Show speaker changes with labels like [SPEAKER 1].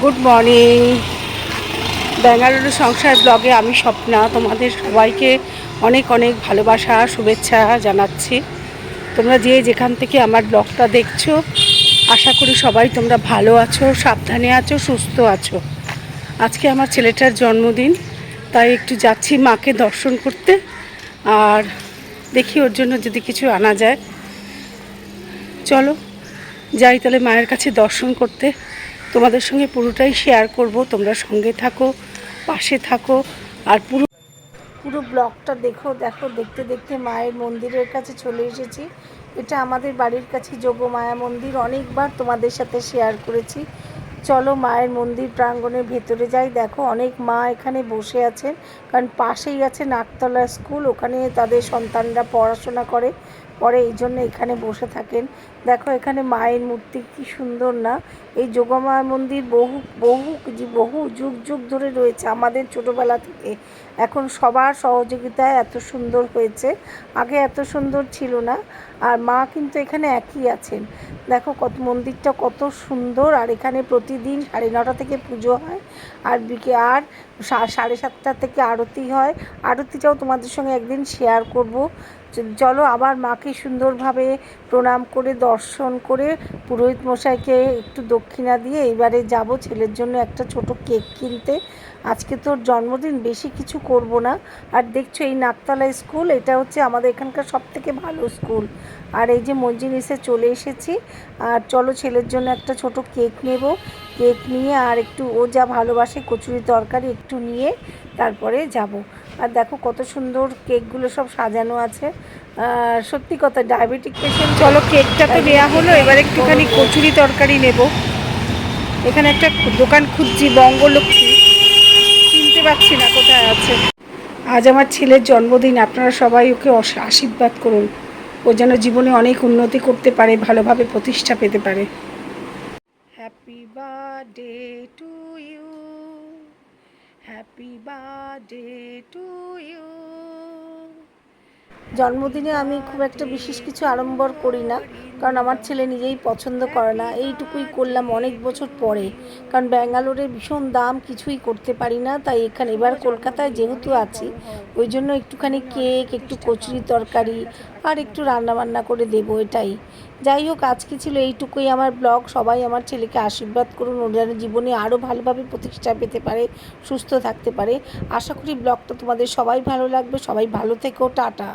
[SPEAKER 1] Good morning Bengaluru সংসার ব্লগে আমি স্বপ্না। তোমাদের সবাইকে অনেক অনেক ভালোবাসা, শুভেচ্ছা জানাচ্ছি। তোমরা যে যেখান থেকে আমার ব্লগটা দেখছ, আশা করি সবাই তোমরা ভালো আছো, সাবধানে আছো, সুস্থ আছো। আজকে আমার ছেলেটার জন্মদিন, তাই একটু যাচ্ছি মাকে দর্শন করতে। আর দেখি ওর জন্য যদি কিছু আনা যায়। চলো, যাই তাহলে মায়ের কাছে দর্শন করতে। তোমাদের সঙ্গে পুরোটাই শেয়ার করব। তোমরা সঙ্গে থাকো, পাশে থাকো, আর পুরো পুরো ব্লকটা দেখো দেখো, দেখতে দেখতে মায়ের মন্দিরের কাছে চলে এসেছি। এটা আমাদের বাড়ির কাছে যোগমায়া মন্দির। অনেকবার তোমাদের সাথে শেয়ার করেছি। চলো মায়ের মন্দির প্রাঙ্গণের ভেতরে যাই। দেখো অনেক মা এখানে বসে আছেন। কারণ পাশেই আছে নাকতলা স্কুল, ওখানে তাদের সন্তানরা পড়াশোনা করে, পরে এই জন্য এখানে বসে থাকেন। দেখো এখানে মায়ের মূর্তি, কি সুন্দর না? এই যোগমায়া মন্দির বহু বহু বহু যুগ যুগ ধরে রয়েছে আমাদের ছোটোবেলা থেকে। এখন সবার সহযোগিতায় এত সুন্দর হয়েছে, আগে এত সুন্দর ছিল না, আর মা কিন্তু এখানে একই আছেন। দেখো কত, মন্দিরটা কত সুন্দর, আর এখানে প্রতিদিন সাড়ে নটা থেকে পুজো হয়, আর বিকে, আর সাড়ে সাতটা থেকে আরতি হয়। আরতিটাও তোমাদের সঙ্গে একদিন শেয়ার করব। চলো আবার মাকে সুন্দরভাবে প্রণাম করে, দর্শন করে পুরোহিত মশাইকে একটু দক্ষিণা দিয়ে এবারে যাব ছেলের জন্য একটা ছোট কেক কিনতে। আজকে তোর জন্মদিন, বেশি কিছু করব না। আর দেখছ এই নাকতলা স্কুল, এটা হচ্ছে আমাদের এখানকার সব থেকে ভালো স্কুল। আর এই যে মঞ্জিনিসে চলে এসেছি। আর চলো ছেলের জন্য একটা ছোট কেক নেব। কেক নিয়ে আর একটু ও যা ভালোবাসে কচুরি তরকারি একটু নিয়ে তারপরে যাব। আর দেখো কত সুন্দর কেকগুলো সব সাজানো আছে। সত্যি কথা ডায়াবেটিক পেশেন্ট চলো কেকটা তো নেওয়া হলো, এবার একটুখানি কচুরি তরকারি নেব। এখানে একটা দোকান খুঁজছি, বঙ্গলক্ষ্মী। চিনতে পারছি না কোথায় আছে। আজ আমার ছেলের জন্মদিন, আপনারা সবাই ওকে আশীর্বাদ করুন। ও যেন জীবনে অনেক উন্নতি করতে পারে, ভালোভাবে প্রতিষ্ঠা পেতে পারে। Happy birthday to you happy birthday to you জন্মদিনে আমি খুব একটা বিশেষ কিছু আড়ম্বর করি না। কারণ আমার ছেলে নিজেই পছন্দ করে না। এইটুকুই করলাম অনেক বছর পরে। কারণ ব্যাঙ্গালোরে ভীষণ দাম, কিছুই করতে পারি না। তাই এখানে এবার কলকাতায় যেহেতু আছি, ওই জন্য একটুখানি কেক, একটু কচুরি তরকারি আর একটু রান্নাবান্না করে দেবো এটাই। যাই হোক, আজকে ছিল এইটুকুই আমার ব্লগ। সবাই আমার ছেলেকে আশীর্বাদ করুন। ও যেন জীবনে আরও ভালোভাবে প্রতিষ্ঠা পেতে পারে, সুস্থ থাকতে পারে। আশা করি ব্লগটা তোমাদের সবাই ভালো লাগবে। সবাই ভালো থেকো। টাটা।